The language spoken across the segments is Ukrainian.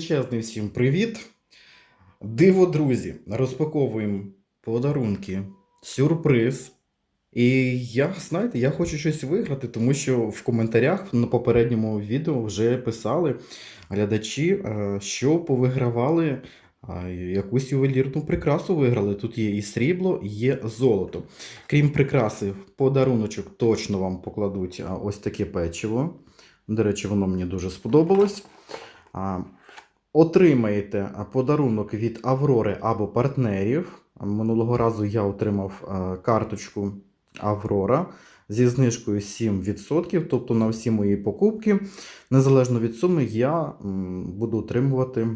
величезний всім привіт. Диво, друзі, розпаковуємо подарунки, сюрприз. І я, знаєте, я хочу щось виграти, тому що в коментарях на попередньому відео вже писали глядачі, е, що повигравали якусь ювелірну прикрасу виграли. Тут є і срібло, і є золото. Крім прикраси, в подаруночок точно вам покладуть ось таке печиво. До речі, воно мені дуже сподобалось. Отримаєте подарунок від Аврори або партнерів. Минулого разу я отримав карточку Аврора зі знижкою 7%, тобто на всі мої покупки, незалежно від суми, я буду отримувати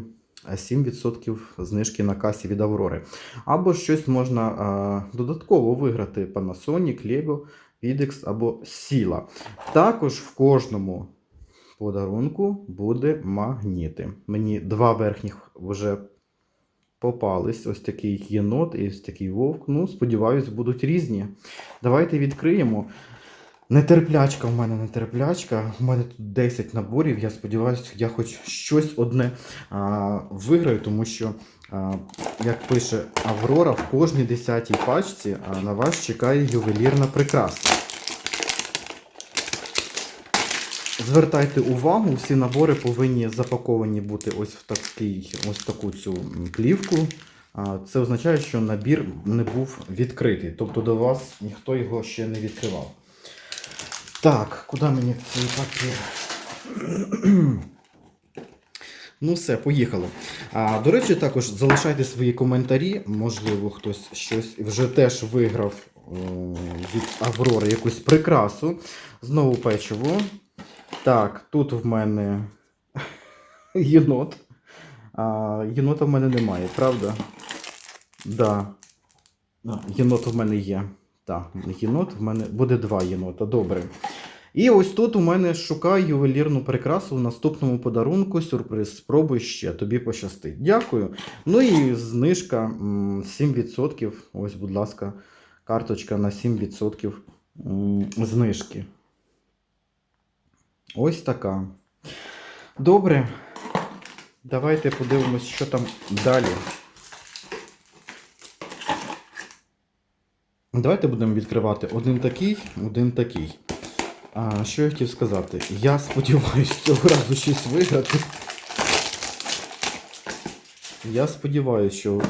7% знижки на касі від Аврори. Або щось можна додатково виграти Panasonic, Lego, Videx або Sila. Також в кожному подарунку буде магніти. Мені два верхніх вже попались. Ось такий єнот і ось такий вовк. Ну, сподіваюсь, будуть різні. Давайте відкриємо. Нетерплячка в мене нетерплячка. У мене тут 10 наборів. Я сподіваюся, я хоч щось одне а, виграю, тому що, а, як пише Аврора, в кожній 10-й пачці а, на вас чекає ювелірна прикраса. Звертайте увагу, всі набори повинні запаковані бути ось в такий, ось таку цю плівку. Це означає, що набір не був відкритий. Тобто до вас ніхто його ще не відкривав. Так, куди мені цей папір? Ну все, поїхало. А, до речі, також залишайте свої коментарі. Можливо, хтось щось вже теж виграв о, від Аврори якусь прикрасу. Знову печиво. Так, тут в мене єнот. А, єнота в мене немає, правда? Да. Єнот в мене є. Так, єнот в мене буде два єнота, добре. І ось тут у мене шукаю ювелірну прикрасу в наступному подарунку. Сюрприз. Спробуй ще, тобі пощастить. Дякую. Ну і знижка 7%. Ось, будь ласка, карточка на 7% знижки. Ось така. Добре. Давайте подивимось, що там далі. Давайте будемо відкривати один такий, один такий. А, що я хотів сказати? Я сподіваюся цього разу щось виграти. Я сподіваюся, що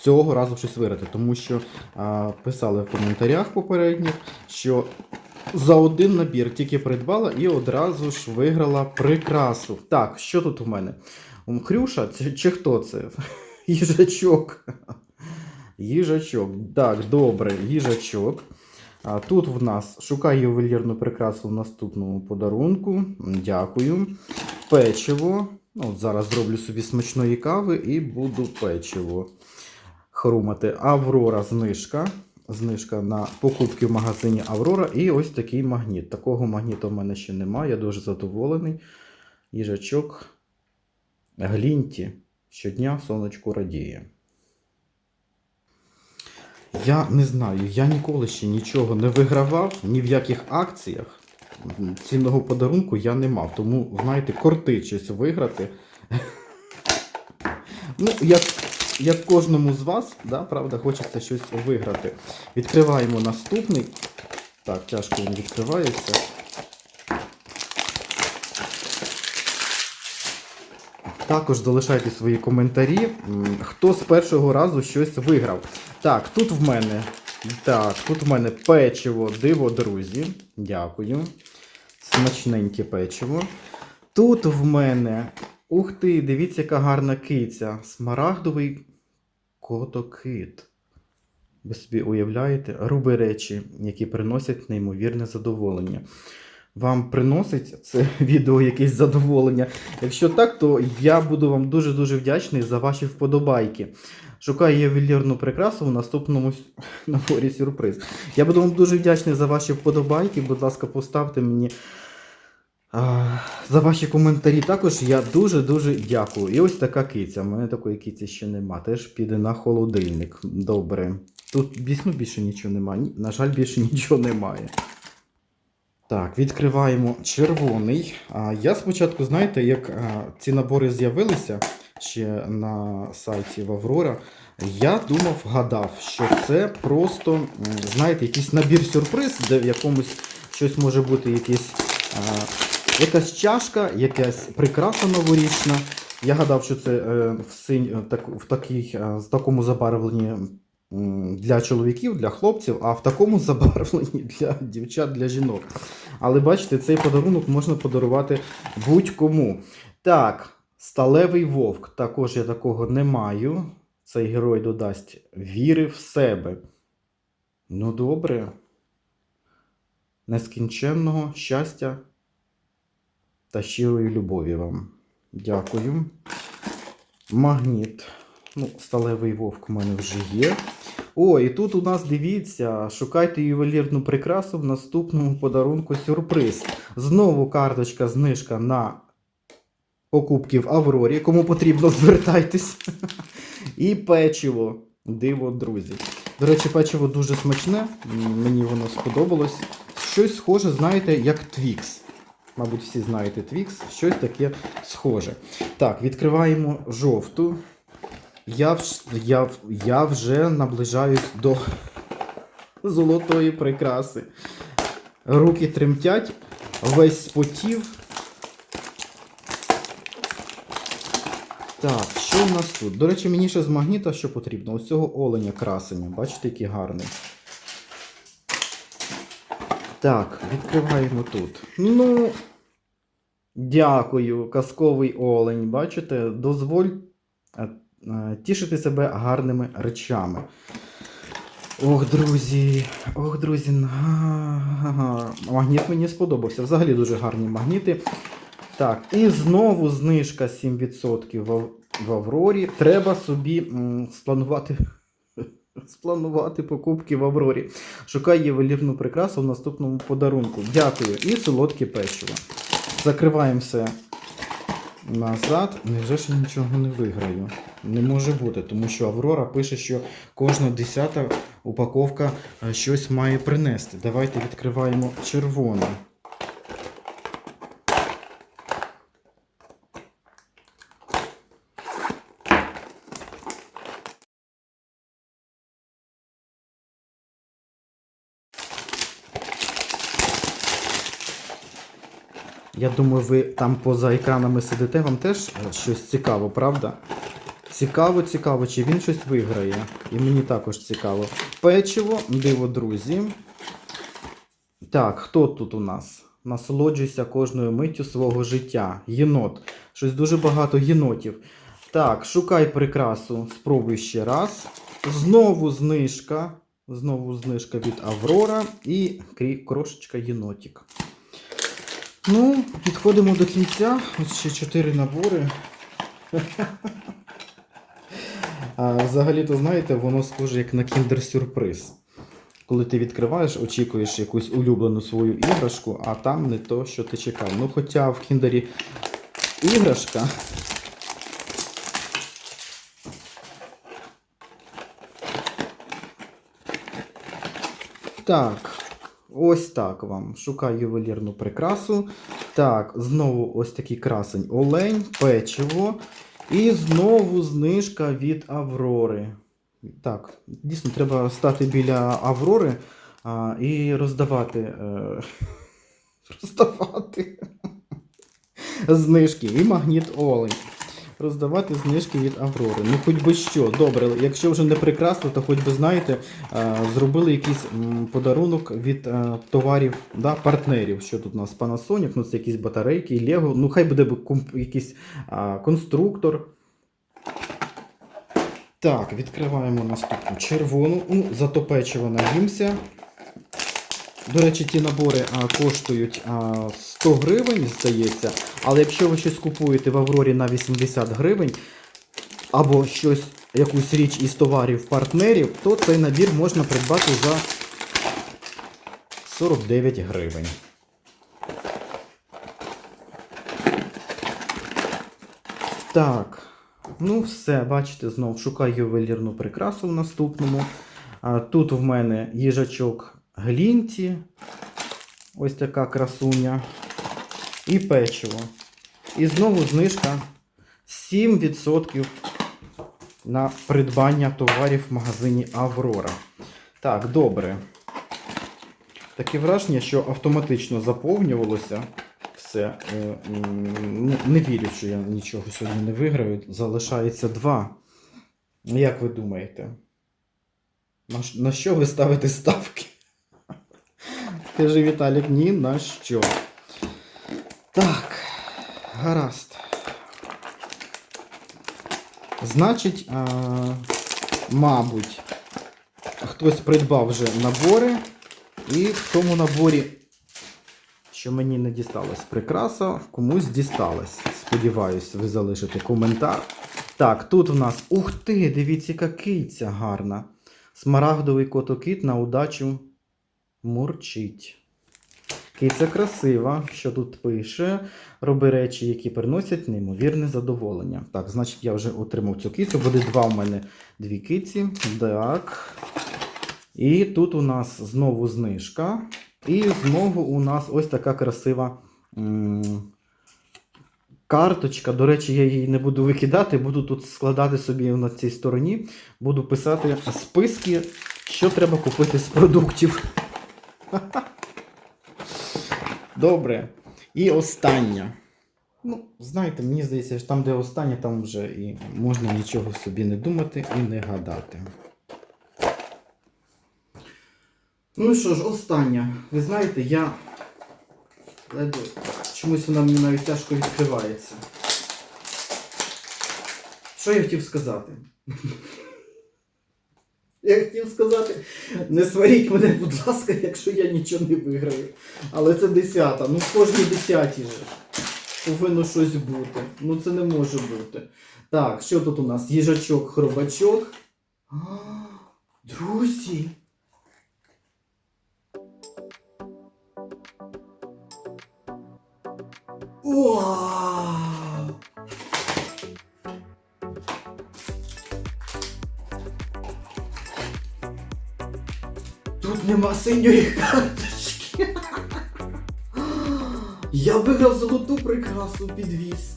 цього разу щось виграти, тому що а, писали в коментарях попередніх, що за один набір тільки придбала і одразу ж виграла прикрасу. Так, що тут у мене? Хрюша, чи хто це? Їжачок. Їжачок. Так, добре, їжачок. А тут в нас шукаю ювелірну прикрасу в наступному подарунку. Дякую. Печиво. Ну, зараз зроблю собі смачної кави і буду печиво хрумати. Аврора знижка. Знижка на покупки в магазині Аврора. І ось такий магніт. Такого магніту в мене ще немає. Я дуже задоволений. Їжачок. Глінті. Щодня сонечко радіє. Я не знаю, я ніколи ще нічого не вигравав, ні в яких акціях. Цінного подарунку я не мав. Тому, знаєте, кортить щось виграти. Ну, як, як кожному з вас, да, правда, хочеться щось виграти. Відкриваємо наступний. Так, тяжко він відкривається. Також залишайте свої коментарі. Хто з першого разу щось виграв. Так, тут в мене. Так, тут в мене печиво, диво, друзі. Дякую. Смачненьке печиво. Тут в мене. Ух ти, дивіться, яка гарна киця. Смарагдовий котокит. Ви собі уявляєте, руби речі, які приносять неймовірне задоволення. Вам приносить це відео якесь задоволення? Якщо так, то я буду вам дуже-дуже вдячний за ваші вподобайки. Шукаю ювелірну прикрасу в наступному наборі сюрприз. Я буду вам дуже вдячний за ваші вподобайки. Будь ласка, поставте мені за ваші коментарі. Також я дуже-дуже дякую. І ось така киця. У мене такої киці ще нема. Теж піде на холодильник. Добре. Тут більш- ну, більше нічого немає. На жаль, більше нічого немає. Так, відкриваємо червоний. Я спочатку, знаєте, як ці набори з'явилися ще на сайті в Аврора, я думав, гадав, що це просто, знаєте, якийсь набір сюрприз, де в якомусь щось може бути якийсь, якась чашка, якась прикраса новорічна. Я гадав, що це е, в, синь, е, так, в такій, е, з такому забарвленні для чоловіків, для хлопців, а в такому забарвленні для дівчат, для жінок. Але бачите, цей подарунок можна подарувати будь-кому. Так, сталевий вовк. Також я такого не маю. Цей герой додасть віри в себе. Ну, добре. Нескінченного щастя та щирої любові вам. Дякую. Магніт. Ну, сталевий вовк у мене вже є. О, і тут у нас дивіться, шукайте ювелірну прикрасу в наступному подарунку сюрприз. Знову карточка знижка на покупки в Аврорі. Кому потрібно, звертайтесь. І печиво. Диво, друзі. До речі, печиво дуже смачне. Мені воно сподобалось. Щось схоже, знаєте, як Твікс. Мабуть, всі знаєте Твікс, щось таке схоже. Так, відкриваємо жовту. Я, я, я вже наближаюсь до золотої прикраси. Руки тремтять, весь спотів. Так, що у нас тут? До речі, мені ще з магніта що потрібно? Ось цього оленя красення. Бачите, який гарний. Так, відкриваємо тут. Ну, дякую, казковий олень. Бачите, дозволь е, е, тішити себе гарними речами. Ох, друзі, ох, друзі, магніт мені сподобався. Взагалі дуже гарні магніти. Так, і знову знижка 7% в, Аврорі. Треба собі спланувати, спланувати покупки в Аврорі. Шукай ювелірну прикрасу в наступному подарунку. Дякую. І солодке печиво. Закриваємо все назад. Невже ж нічого не виграю? Не може бути, тому що Аврора пише, що кожна десята упаковка е, щось має принести. Давайте відкриваємо червоне. Я думаю, ви там поза екранами сидите, вам теж щось цікаво, правда? Цікаво, цікаво, чи він щось виграє. І мені також цікаво. Печиво, диво, друзі. Так, хто тут у нас? Насолоджуйся кожною миттю свого життя. Єнот. Щось дуже багато єнотів. Так, шукай прикрасу. Спробуй ще раз. Знову знижка. Знову знижка від Аврора і крошечка єнотик. Ну, підходимо до кінця. Ось ще чотири набори. А взагалі-то, знаєте, воно схоже як на кіндер-сюрприз. Коли ти відкриваєш, очікуєш якусь улюблену свою іграшку, а там не то, що ти чекав. Ну, хоча в кіндері іграшка. Так, ось так вам. Шукаю ювелірну прикрасу. Так, знову ось такий красень олень, печиво. І знову знижка від Аврори. Так, дійсно, треба стати біля Аврори а, і роздавати. Е, роздавати знижки. І магніт олень. Роздавати знижки від Аврори. Ну, хоч би що. Добре, якщо вже не прекрасно, то хоч би знаєте, е, зробили якийсь подарунок від е, товарів, да, партнерів. Що тут у нас Panasonic, ну це якісь батарейки, Lego, ну хай буде якийсь конструктор. Так, відкриваємо наступну червону. Ну, зато печиво наїмся. До речі, ті набори а, коштують а, 100 гривень, здається. Але якщо ви щось купуєте в Аврорі на 80 гривень, або щось, якусь річ із товарів партнерів, то цей набір можна придбати за 49 гривень. Так, ну все, бачите, знов шукаю ювелірну прикрасу в наступному. А, тут в мене їжачок Глінті. Ось така красуня. І печиво. І знову знижка 7% на придбання товарів в магазині Аврора. Так, добре. Таке враження, що автоматично заповнювалося все. Е, не вірю, що я нічого сьогодні не виграю. Залишається два. Як ви думаєте? На що ви ставите ставки? Каже Віталік, ні на що. Так, гаразд. Значить, а, мабуть, хтось придбав вже набори, і в тому наборі, що мені не дісталась прикраса, комусь дісталась. Сподіваюсь, ви залишите коментар. Так, тут в нас. Ух ти! Дивіться, яка киця гарна. Смарагдовий котокіт на удачу мурчить. Киця красива, що тут пише. Роби речі, які приносять неймовірне задоволення. Так, значить, я вже отримав цю кицю. Буде два у мене дві киці. Так. І тут у нас знову знижка. І знову у нас ось така красива м, карточка. До речі, я її не буду викидати, буду тут складати собі на цій стороні. Буду писати списки, що треба купити з продуктів. Добре. І остання. Ну, знаєте, мені здається, що там, де останнє, там вже і можна нічого собі не думати і не гадати. Ну що ж, остання. Ви знаєте, я ледве чомусь вона мені навіть тяжко відкривається. Що я хотів сказати? Я хотів сказати, не сваріть мене, будь ласка, якщо я нічого не виграю. Але це десята. Ну в кожній десятій же повинно щось бути. Ну це не може бути. Так, що тут у нас? Їжачок, хробачок. Друзі. Вау! Тут нема синьої карточки. Я виграв золоту прикрасу підвіз.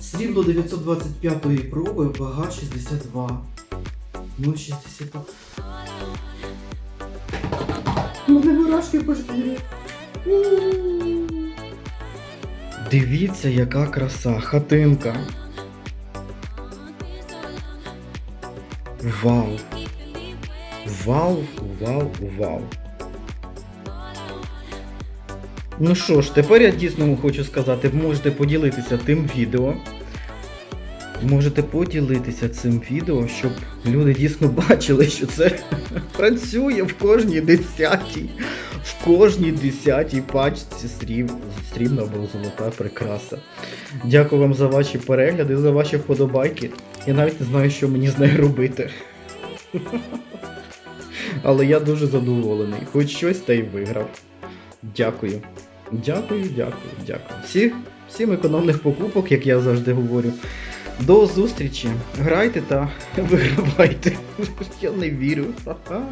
Срібло 925 проби, вага 62. Ну, 62. Мене мурашки по шкірі. Дивіться, яка краса, хатинка. Вау. Вау, вау, вау. Ну що ж, тепер я дійсно хочу сказати, можете поділитися тим відео. Можете поділитися цим відео, щоб люди дійсно бачили, що це працює в кожній десятій, в кожній десятій пачці сріб, срібна або золота прикраса. Дякую вам за ваші перегляди, за ваші вподобайки. Я навіть не знаю, що мені з нею робити. Але я дуже задоволений. Хоч щось та й виграв. Дякую. Дякую, дякую, дякую. Всі, всім економних покупок, як я завжди говорю. До зустрічі. Грайте та вигравайте. Я не вірю. Ха-ха.